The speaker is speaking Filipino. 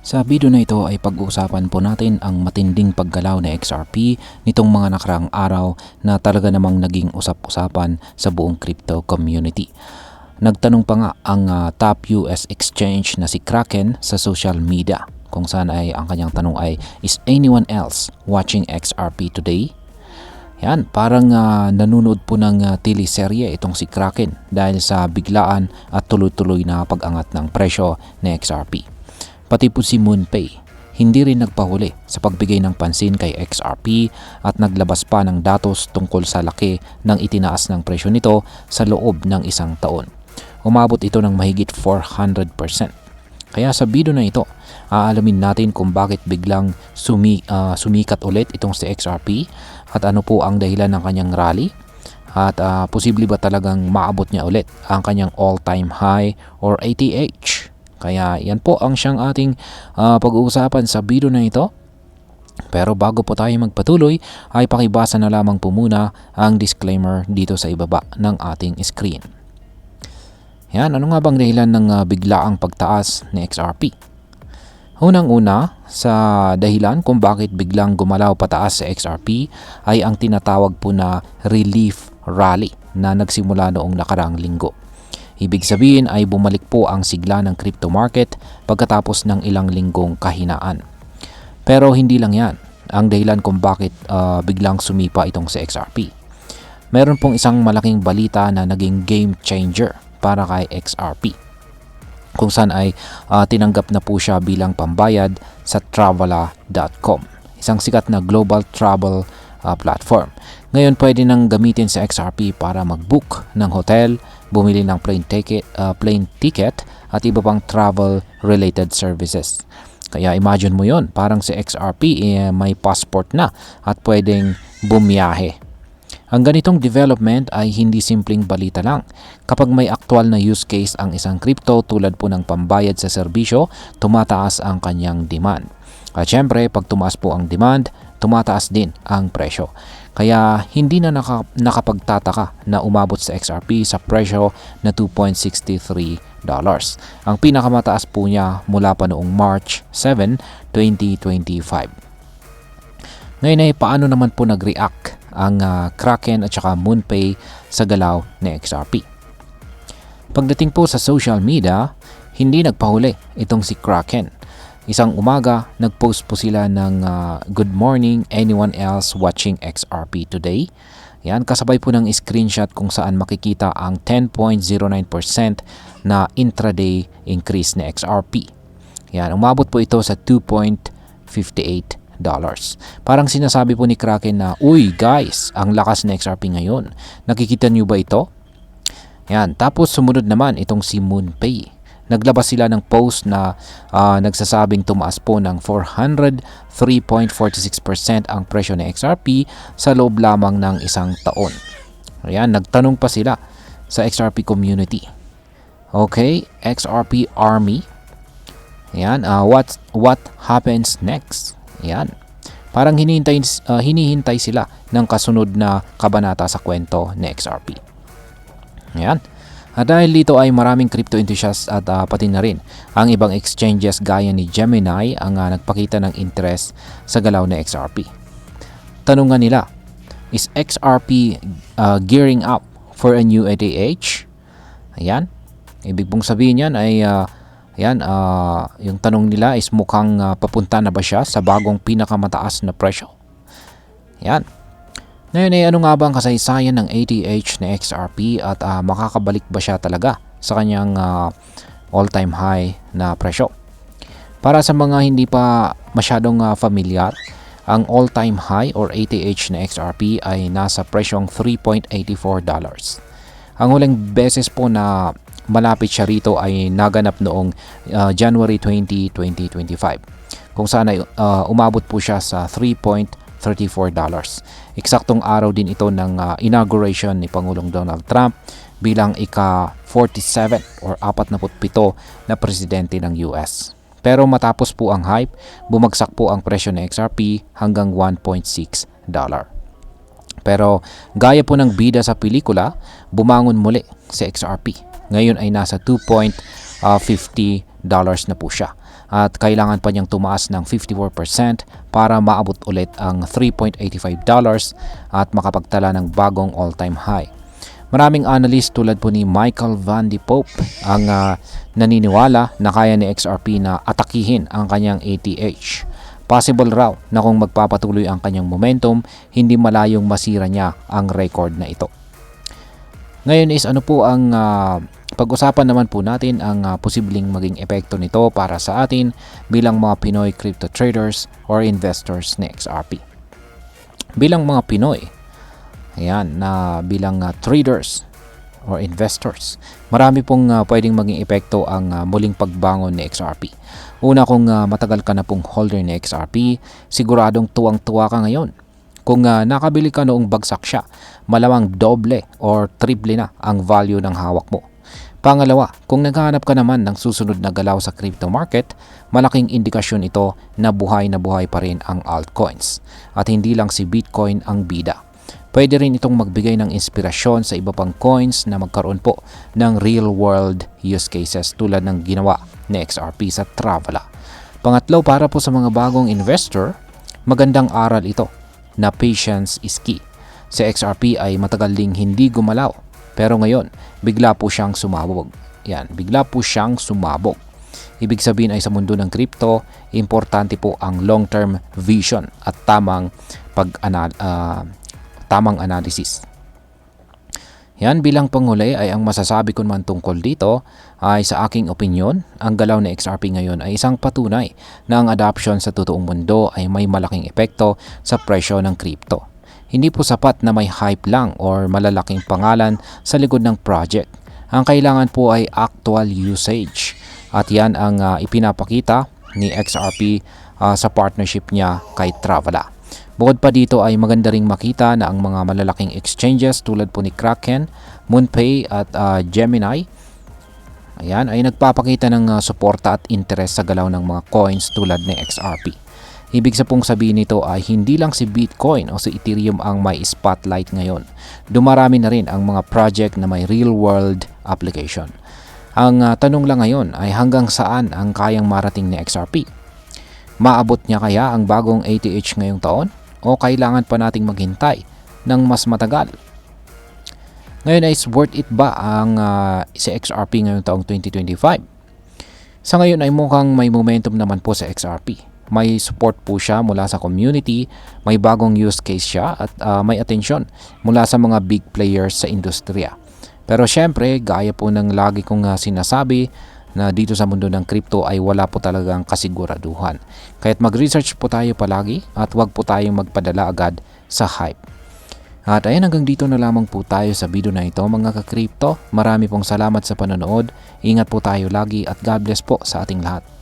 Sa video na ito ay pag-uusapan po natin ang matinding paggalaw na XRP nitong mga nakarang araw na talaga namang naging usap-usapan sa buong crypto community. Nagtanong pa nga ang ah, top US exchange na si Kraken sa social media kung saan ay ang kanyang tanong ay Is anyone else watching XRP today? Yan, parang ah, nanonood po ng uh, teleserye itong si Kraken dahil sa biglaan at tuloy-tuloy na pag-angat ng presyo ng XRP. Pati po si MoonPay, hindi rin nagpahuli sa pagbigay ng pansin kay XRP at naglabas pa ng datos tungkol sa laki ng itinaas ng presyo nito sa loob ng isang taon. Umabot ito ng mahigit 400%. Kaya sa video na ito, aalamin natin kung bakit biglang sumi, ah, sumikat ulit itong si XRP at ano po ang dahilan ng kanyang rally at ah, posible ba talagang maabot niya ulit ang kanyang all-time high or ATH. Kaya yan po ang siyang ating ah, pag-uusapan sa video na ito. Pero bago po tayo magpatuloy ay pakibasa na lamang po muna ang disclaimer dito sa ibaba ng ating screen. Yan, ano nga bang dahilan ng ah, biglaang pagtaas ni XRP? Unang-una, sa dahilan kung bakit biglang gumalaw pataas sa XRP ay ang tinatawag po na relief rally na nagsimula noong nakaraang linggo. Ibig sabihin ay bumalik po ang sigla ng crypto market pagkatapos ng ilang linggong kahinaan. Pero hindi lang yan ang dahilan kung bakit ah, biglang sumipa itong si XRP. Meron pong isang malaking balita na naging game changer para kay XRP kung saan ay ah, tinanggap na po siya bilang pambayad sa Travala.com, isang sikat na global travel ah, platform. Ngayon pwede nang gamitin sa XRP para mag-book ng hotel, bumili ng plane ticket, ah, plane ticket at iba pang travel related services. Kaya imagine mo yon parang si XRP eh, may passport na at pwedeng bumiyahe ang ganitong development ay hindi simpleng balita lang. Kapag may aktual na use case ang isang crypto tulad po ng pambayad sa serbisyo, tumataas ang kanyang demand. At syempre, pag tumaas po ang demand, tumataas din ang presyo. Kaya hindi na naka, nakapagtataka na umabot sa XRP sa presyo na 2.63 dollars. Ang pinakamataas po niya mula pa noong March 7, 2025. Ngayon ay paano naman po nag-react ang ah, Kraken at saka MoonPay sa galaw ni XRP. Pagdating po sa social media, hindi nagpahuli itong si Kraken. Isang umaga, nagpost po sila ng ah, Good morning anyone else watching XRP today. Yan, kasabay po ng screenshot kung saan makikita ang 10.09% na intraday increase ni XRP. Yan, umabot po ito sa 2.58 dollars. Parang sinasabi po ni Kraken na, Uy guys, ang lakas ng XRP ngayon. Nakikita niyo ba ito? Yan. Tapos sumunod naman itong si MoonPay. Naglabas sila ng post na ah, nagsasabing tumaas po ng 403.46% ang presyo ng XRP sa loob lamang ng isang taon. Ayan, nagtanong pa sila sa XRP community. Okay, XRP Army. Ayan, ah, what, what happens next? Yan. Parang hinihintay, uh, hinihintay sila ng kasunod na kabanata sa kwento ni XRP. Yan. At dahil dito ay maraming crypto enthusiasts at uh, pati na rin ang ibang exchanges gaya ni Gemini ang uh, nagpakita ng interest sa galaw ni XRP. Tanungan nila, is XRP uh, gearing up for a new ATH? Ayan. Ibig pong sabihin yan ay uh, yan, ah, yung tanong nila is mukhang ah, papunta na ba siya sa bagong pinakamataas na presyo? Yan. Ngayon ay ano nga ba ang kasaysayan ng ATH na XRP at uh, makakabalik ba siya talaga sa kanyang uh, all-time high na presyo? Para sa mga hindi pa masyadong uh, familiar, ang all-time high or ATH na XRP ay nasa presyong $3.84. Ang huling beses po na malapit siya rito ay naganap noong uh, January 20, 2025 kung saan ay uh, umabot po siya sa 3.5 $34. Eksaktong araw din ito ng uh, inauguration ni Pangulong Donald Trump bilang ika-47 or 47 na presidente ng US. Pero matapos po ang hype, bumagsak po ang presyo ng XRP hanggang 1.6 dollar. Pero gaya po ng bida sa pelikula, bumangon muli si XRP. Ngayon ay nasa 2.50 ah, dollars na po siya. At kailangan pa niyang tumaas ng 54% para maabot ulit ang 3.85 dollars at makapagtala ng bagong all-time high. Maraming analyst tulad po ni Michael Van de Pope ang ah, naniniwala na kaya ni XRP na atakihin ang kanyang ATH. Possible raw na kung magpapatuloy ang kanyang momentum, hindi malayong masira niya ang record na ito. Ngayon is ano po ang ah, pag-usapan naman po natin ang ah, posibleng maging epekto nito para sa atin bilang mga Pinoy crypto traders or investors ni XRP. Bilang mga Pinoy, ayan, na bilang ah, traders or investors, marami pong ah, pwedeng maging epekto ang ah, muling pagbangon ni XRP. Una kung ah, matagal ka na pong holder ni XRP, siguradong tuwang-tuwa ka ngayon. Kung ah, nakabili ka noong bagsak siya, malamang doble or triple na ang value ng hawak mo. Pangalawa, kung naghahanap ka naman ng susunod na galaw sa crypto market, malaking indikasyon ito na buhay na buhay pa rin ang altcoins at hindi lang si Bitcoin ang bida. Pwede rin itong magbigay ng inspirasyon sa iba pang coins na magkaroon po ng real world use cases tulad ng ginawa ni XRP sa Travala. Pangatlo, para po sa mga bagong investor, magandang aral ito na patience is key. Si XRP ay matagal ding hindi gumalaw pero ngayon, bigla po siyang sumabog. Yan, bigla po siyang sumabog. Ibig sabihin ay sa mundo ng crypto, importante po ang long-term vision at tamang pag ah, tamang analysis. Yan bilang panghuli ay ang masasabi ko naman tungkol dito ay sa aking opinion, ang galaw ng XRP ngayon ay isang patunay na ang adoption sa totoong mundo ay may malaking epekto sa presyo ng crypto. Hindi po sapat na may hype lang or malalaking pangalan sa likod ng project. Ang kailangan po ay actual usage. At yan ang ah, ipinapakita ni XRP ah, sa partnership niya kay Travala. Bukod pa dito ay maganda ring makita na ang mga malalaking exchanges tulad po ni Kraken, MoonPay at ah, Gemini Ayan, ay nagpapakita ng ah, suporta at interest sa galaw ng mga coins tulad ni XRP. Ibig sa pong sabihin nito ay hindi lang si Bitcoin o si Ethereum ang may spotlight ngayon. Dumarami na rin ang mga project na may real world application. Ang ah, tanong lang ngayon ay hanggang saan ang kayang marating ni XRP? Maabot niya kaya ang bagong ATH ngayong taon? O kailangan pa nating maghintay ng mas matagal? Ngayon is worth it ba ang ah, si XRP ngayong taong 2025? Sa ngayon ay mukhang may momentum naman po sa XRP. May support po siya mula sa community, may bagong use case siya at ah, may atensyon mula sa mga big players sa industriya. Pero syempre, gaya po ng lagi kong ah, sinasabi na dito sa mundo ng crypto ay wala po talagang kasiguraduhan. Kaya't mag-research po tayo palagi at wag po tayong magpadala agad sa hype. At ayan hanggang dito na lamang po tayo sa video na ito mga ka-crypto. Marami pong salamat sa panonood. Ingat po tayo lagi at God bless po sa ating lahat.